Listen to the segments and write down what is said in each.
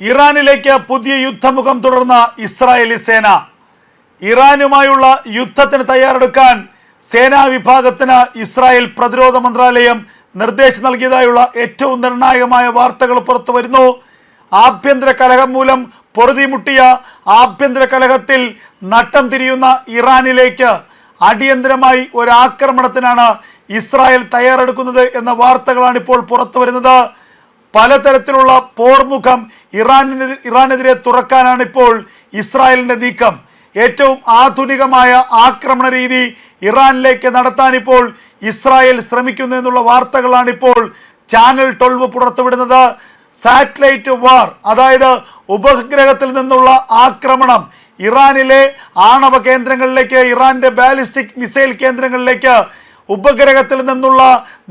ഇറാനിലേക്ക് പുതിയ യുദ്ധമുഖം തുടർന്ന ഇസ്രായേലി സേന. ഇറാനുമായുള്ള യുദ്ധത്തിന് തയ്യാറെടുക്കാൻ സേനാ വിഭാഗത്തിന് ഇസ്രായേൽ പ്രതിരോധ മന്ത്രാലയം നിർദ്ദേശം നൽകിയതായുള്ള ഏറ്റവും നിർണായകമായ വാർത്തകൾ പുറത്തു വരുന്നു. ആഭ്യന്തര കലഹം മൂലം പൊറുതിമുട്ടിയ ആഭ്യന്തര കലഹത്തിൽ നട്ടം തിരിയുന്ന ഇറാനിലേക്ക് അടിയന്തരമായി ഒരു ആക്രമണത്തിനാണ് ഇസ്രായേൽ തയ്യാറെടുക്കുന്നത് എന്ന വാർത്തകളാണ് ഇപ്പോൾ പുറത്തു വരുന്നത്. പലതരത്തിലുള്ള പോർമുഖം ഇറാനിന് ഇറാനെതിരെ തുറക്കാനാണ് ഇപ്പോൾ ഇസ്രായേലിന്റെ നീക്കം. ഏറ്റവും ആധുനികമായ ആക്രമണ രീതി ഇറാനിലേക്ക് നടത്താൻ ഇപ്പോൾ ഇസ്രായേൽ ശ്രമിക്കുന്നു എന്നുള്ള വാർത്തകളാണ് ഇപ്പോൾ ചാനൽ ട്വൽവ് പുറത്തുവിടുന്നത്. സാറ്റലൈറ്റ് വാർ അതായത് ഉപഗ്രഹത്തിൽ നിന്നുള്ള ആക്രമണം ഇറാനിലെ ആണവ കേന്ദ്രങ്ങളിലേക്ക് ഇറാന്റെ ബാലിസ്റ്റിക് മിസൈൽ കേന്ദ്രങ്ങളിലേക്ക് ഉപഗ്രഹത്തിൽ നിന്നുള്ള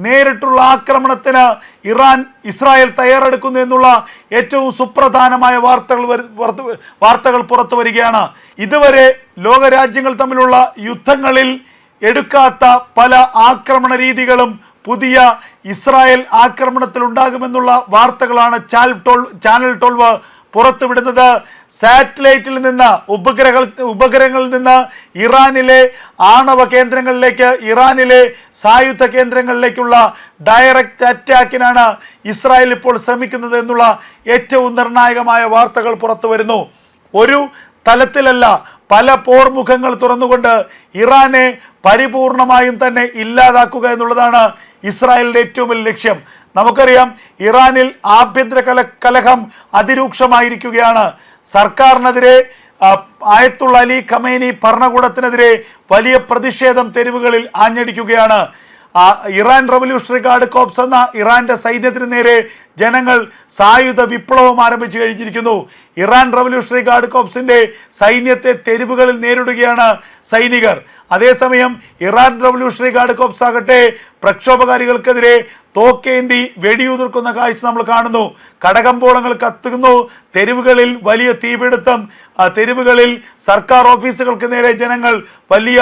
നേരിട്ടുള്ള ആക്രമണത്തിന് ഇറാൻ ഇസ്രായേൽ തയ്യാറെടുക്കുന്നു എന്നുള്ള ഏറ്റവും സുപ്രധാനമായ വാർത്തകൾ വാർത്തകൾ പുറത്തു വരികയാണ്. ഇതുവരെ ലോകരാജ്യങ്ങൾ തമ്മിലുള്ള യുദ്ധങ്ങളിൽ എടുക്കാത്ത പല ആക്രമണ രീതികളും പുതിയ ഇസ്രായേൽ ആക്രമണത്തിൽ ഉണ്ടാകുമെന്നുള്ള വാർത്തകളാണ് ചാൽ ടോൾ ചാനൽ ടോൾവ് പുറത്തുവിടുന്നത് സാറ്റലൈറ്റിൽ നിന്ന് ഉപഗ്രഹ ഉപഗ്രഹങ്ങളിൽ നിന്ന് ഇറാനിലെ ആണവ കേന്ദ്രങ്ങളിലേക്ക് ഇറാനിലെ സായുധ കേന്ദ്രങ്ങളിലേക്കുള്ള ഡയറക്റ്റ് അറ്റാക്കിനാണ് ഇസ്രായേൽ ഇപ്പോൾ ശ്രമിക്കുന്നത് എന്നുള്ള ഏറ്റവും നിർണായകമായ വാർത്തകൾ പുറത്തു വരുന്നു ഒരു തലത്തിലല്ല പല പോർമുഖങ്ങൾ തുറന്നുകൊണ്ട് ഇറാനെ പരിപൂർണമായും തന്നെ ഇല്ലാതാക്കുക എന്നുള്ളതാണ് ഇസ്രായേലിന്റെ ഏറ്റവും വലിയ ലക്ഷ്യം. നമുക്കറിയാം ഇറാനിൽ ആഭ്യന്തര കല കലഹം അതിരൂക്ഷമായിരിക്കുകയാണ്. സർക്കാരിനെതിരെ ആയത്തുള്ള അലി ഖമേനി ഭരണകൂടത്തിനെതിരെ വലിയ പ്രതിഷേധം തെരുവുകളിൽ ആഞ്ഞടിക്കുകയാണ്. ഇറാൻ റവല്യൂഷണറി ഗാർഡ് കോപ്സ് എന്ന ഇറാന്റെ സൈന്യത്തിന് നേരെ ജനങ്ങൾ സായുധ വിപ്ലവം ആരംഭിച്ചു കഴിഞ്ഞിരിക്കുന്നു. ഇറാൻ റവല്യൂഷണറി ഗാർഡ് കോപ്സിന്റെ സൈന്യത്തെ തെരുവുകളിൽ നേരിടുകയാണ് സൈനികർ. അതേസമയം ഇറാൻ റവല്യൂഷണറി ഗാർഡ് കോപ്സ് ആകട്ടെ പ്രക്ഷോഭകാരികൾക്കെതിരെ തോക്കേന്തി വെടിയുതിർക്കുന്ന കാഴ്ച നമ്മൾ കാണുന്നു. കടകമ്പോളങ്ങൾ കത്തുന്നു. തെരുവുകളിൽ വലിയ തീപിടുത്തം. തെരുവുകളിൽ സർക്കാർ ഓഫീസുകൾക്ക് നേരെ ജനങ്ങൾ വലിയ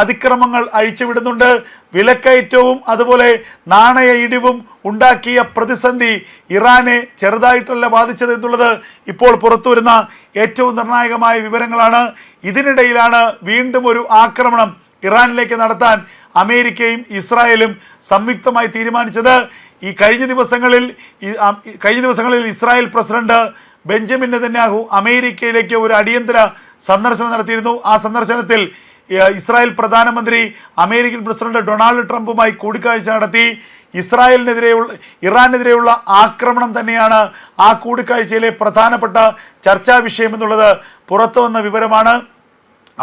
അതിക്രമങ്ങൾ അഴിച്ചുവിടുന്നുണ്ട്. വിലക്കയറ്റവും അതുപോലെ നാണയ ഇടിവും ഉണ്ടാക്കിയ പ്രതിസന്ധി ഇറാനെ ചെറുതായിട്ടല്ല ബാധിച്ചത് എന്നുള്ളത് ഇപ്പോൾ പുറത്തുവരുന്ന ഏറ്റവും നിർണായകമായ വിവരങ്ങളാണ്. ഇതിനിടയിലാണ് വീണ്ടും ഒരു ആക്രമണം ഇറാനിലേക്ക് നടത്താൻ അമേരിക്കയും ഇസ്രായേലും സംയുക്തമായി തീരുമാനിച്ചത്. ഈ കഴിഞ്ഞ ദിവസങ്ങളിൽ കഴിഞ്ഞ ദിവസങ്ങളിൽ ഇസ്രായേൽ പ്രസിഡന്റ് ബെഞ്ചമിൻ നെതന്യാഹു അമേരിക്കയിലേക്ക് ഒരു അടിയന്തര സന്ദർശനം നടത്തിയിരുന്നു. ആ സന്ദർശനത്തിൽ ഇസ്രായേൽ പ്രധാനമന്ത്രി അമേരിക്കൻ പ്രസിഡന്റ് ഡൊണാൾഡ് ട്രംപുമായി കൂടിക്കാഴ്ച നടത്തി. ഇസ്രായേലിനെതിരെയുള്ള ഇറാനെതിരെയുള്ള ആക്രമണം തന്നെയാണ് ആ കൂടിക്കാഴ്ചയിലെ പ്രധാനപ്പെട്ട ചർച്ചാ വിഷയം എന്നുള്ളത് പുറത്തു വന്ന വിവരമാണ്.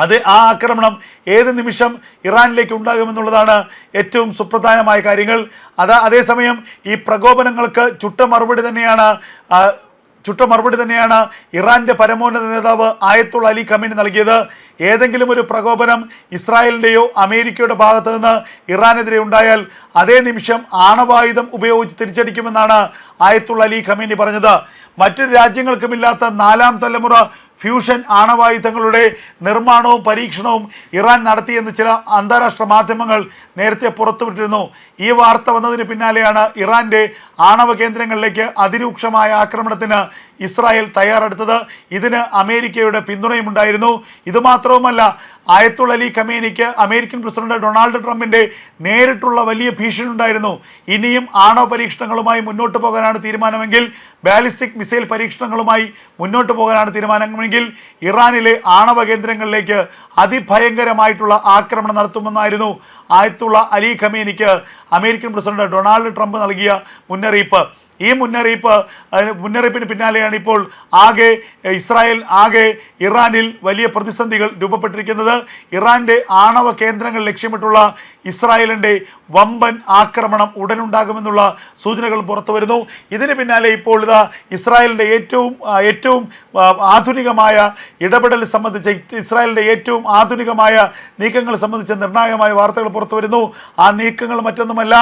അത് ആ ആക്രമണം ഏത് നിമിഷം ഇറാനിലേക്ക് ഉണ്ടാകുമെന്നുള്ളതാണ് ഏറ്റവും സുപ്രധാനമായ കാര്യങ്ങൾ. അത് അതേസമയം ഈ പ്രകോപനങ്ങൾക്ക് ചുട്ട മറുപടി തന്നെയാണ് ചുട്ട മറുപടി തന്നെയാണ് ഇറാന്റെ പരമോന്നത നേതാവ് ആയത്തുള്ള അലി ഖമീൻ നൽകിയത്. ഏതെങ്കിലും ഒരു പ്രകോപനം ഇസ്രായേലിന്റെയോ അമേരിക്കയുടെ ഭാഗത്തു നിന്ന് ഇറാനെതിരെ ഉണ്ടായാൽ അതേ നിമിഷം ആണവായുധം ഉപയോഗിച്ച് തിരിച്ചടിക്കുമെന്നാണ് ആയത്തുള്ള അലി ഖമീനി പറഞ്ഞത്. മറ്റൊരു രാജ്യങ്ങൾക്കുമില്ലാത്ത നാലാം തലമുറ ഫ്യൂഷൻ ആണവായുധങ്ങളുടെ നിർമ്മാണവും പരീക്ഷണവും ഇറാൻ നടത്തിയെന്ന് ചില അന്താരാഷ്ട്ര മാധ്യമങ്ങൾ നേരത്തെ പുറത്തുവിട്ടിരുന്നു. ഈ വാർത്ത വന്നതിന് പിന്നാലെയാണ് ഇറാന്റെ ആണവ കേന്ദ്രങ്ങളിലേക്ക് അതിരൂക്ഷമായ ആക്രമണത്തിന് ഇസ്രായേൽ തയ്യാറെടുത്തത്. ഇതിന് അമേരിക്കയുടെ പിന്തുണയും ഉണ്ടായിരുന്നു ഇത് മാത്രവുമല്ല ആയത്തുൽ അലി ഖമേനിക്ക് അമേരിക്കൻ പ്രസിഡന്റ് ഡൊണാൾഡ് ട്രംപിന്റെ നേരിട്ടുള്ള വലിയ ഭീഷണി ഉണ്ടായിരുന്നു. ഇനിയും ആണവ പരീക്ഷണങ്ങളുമായി മുന്നോട്ട് പോകാനാണ് തീരുമാനമെങ്കിൽ ബാലിസ്റ്റിക് മിസൈൽ പരീക്ഷണങ്ങളുമായി മുന്നോട്ട് പോകാനാണ് തീരുമാനമെങ്കിൽ ഇറാനിലെ ആണവ കേന്ദ്രങ്ങളിലേക്ക് അതിഭയങ്കരമായിട്ടുള്ള ആക്രമണം നടത്തുമെന്നായിരുന്നു ആയത്തുള്ള അലി ഖമേനിക്ക് അമേരിക്കൻ പ്രസിഡന്റ് ഡൊണാൾഡ് ട്രംപ് നൽകിയ മുന്നറിയിപ്പ്. ഈ മുന്നറിയിപ്പ് മുന്നറിയിപ്പിന് പിന്നാലെയാണ് ഇപ്പോൾ ആകെ ഇസ്രായേൽ ആകെ ഇറാനിൽ വലിയ പ്രതിസന്ധികൾ രൂപപ്പെട്ടിരിക്കുന്നത്. ഇറാന്റെ ആണവ കേന്ദ്രങ്ങൾ ലക്ഷ്യമിട്ടുള്ള ഇസ്രായേലിന്റെ വമ്പൻ ആക്രമണം ഉടനുണ്ടാകുമെന്നുള്ള സൂചനകൾ പുറത്തു വരുന്നു. ഇതിന് പിന്നാലെ ഇപ്പോൾ ഇതാ ഇസ്രായേലിന്റെ ഏറ്റവും ഏറ്റവും ആധുനികമായ ഇടപെടൽ സംബന്ധിച്ച് ഇസ്രായേലിന്റെ ഏറ്റവും ആധുനികമായ നീക്കങ്ങൾ സംബന്ധിച്ച നിർണായകമായ വാർത്തകൾ പുറത്തു വരുന്നു. ആ നീക്കങ്ങൾ മറ്റൊന്നുമല്ല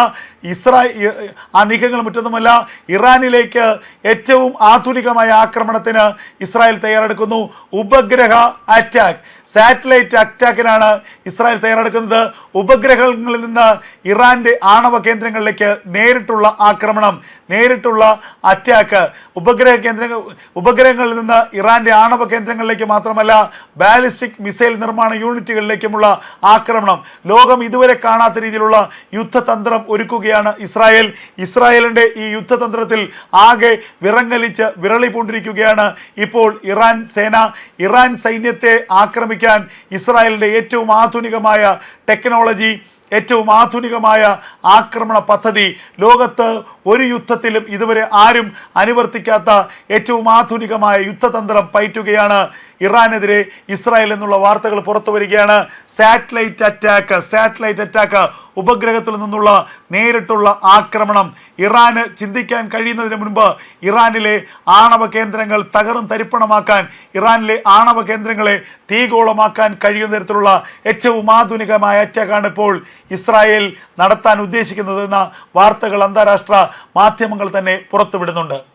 ഇസ്രായ ആ നീക്കങ്ങൾ മറ്റൊന്നുമല്ല ഇറാനിലേക്ക് ഏറ്റവും ആധുനികമായ ആക്രമണത്തിന് ഇസ്രായേൽ തയ്യാറെടുക്കുന്നു. ഉപഗ്രഹ അറ്റാക്ക് സാറ്റലൈറ്റ് അറ്റാക്കിനാണ് ഇസ്രായേൽ തയ്യാറെടുക്കുന്നത്. ഉപഗ്രഹങ്ങളിൽ ഉപഗ്രഹങ്ങളിൽ നിന്ന് ഇറാന്റെ ആണവ കേന്ദ്രങ്ങളിലേക്ക് നേരിട്ടുള്ള ആക്രമണം നേരിട്ടുള്ള അറ്റാക്ക് ഉപഗ്രഹ കേന്ദ്രങ്ങൾ ഉപഗ്രഹങ്ങളിൽ നിന്ന് ഇറാന്റെ ആണവ കേന്ദ്രങ്ങളിലേക്ക് മാത്രമല്ല ബാലിസ്റ്റിക് മിസൈൽ നിർമ്മാണ യൂണിറ്റുകളിലേക്കുമുള്ള ആക്രമണം. ലോകം ഇതുവരെ കാണാത്ത രീതിയിലുള്ള യുദ്ധതന്ത്രം ഒരുക്കുകയാണ് ഇസ്രായേൽ. ഇസ്രായേലിന്റെ ഈ യുദ്ധതന്ത്രത്തിൽ ആകെ വിറങ്ങലിച്ച് വിരളി പൂണ്ടിരിക്കുകയാണ് ഇപ്പോൾ ഇറാൻ സേന. ഇറാൻ സൈന്യത്തെ ആക്രമിക്കാൻ ഇസ്രായേലിന്റെ ഏറ്റവും ആധുനികമായ ടെക്നോളജി ഏറ്റവും ആധുനികമായ ആക്രമണ പദ്ധതി. ലോകത്ത് ഒരു യുദ്ധത്തിലും ഇതുവരെ ആരും അനുവർത്തിക്കാത്ത ഏറ്റവും ആധുനികമായ യുദ്ധതന്ത്രം പയറ്റുകയാണ് ഇറാനെതിരെ ഇസ്രായേൽ എന്നുള്ള വാർത്തകൾ പുറത്തു വരികയാണ്. സാറ്റലൈറ്റ് അറ്റാക്ക് സാറ്റലൈറ്റ് അറ്റാക്ക് ഉപഗ്രഹത്തിൽ നിന്നുള്ള നേരിട്ടുള്ള ആക്രമണം. ഇറാന് ചിന്തിക്കാൻ കഴിയുന്നതിന് മുൻപ് ഇറാനിലെ ആണവ കേന്ദ്രങ്ങൾ തകർന്ന് തരിപ്പണമാക്കാൻ ഇറാനിലെ ആണവ കേന്ദ്രങ്ങളെ തീഗോളമാക്കാൻ കഴിയുന്ന തരത്തിലുള്ള ഏറ്റവും ആധുനികമായ അറ്റാക്കാണ് ഇപ്പോൾ ഇസ്രായേൽ നടത്താൻ ഉദ്ദേശിക്കുന്നതെന്ന വാർത്തകൾ അന്താരാഷ്ട്ര മാധ്യമങ്ങൾ തന്നെ പുറത്തുവിടുന്നുണ്ട്.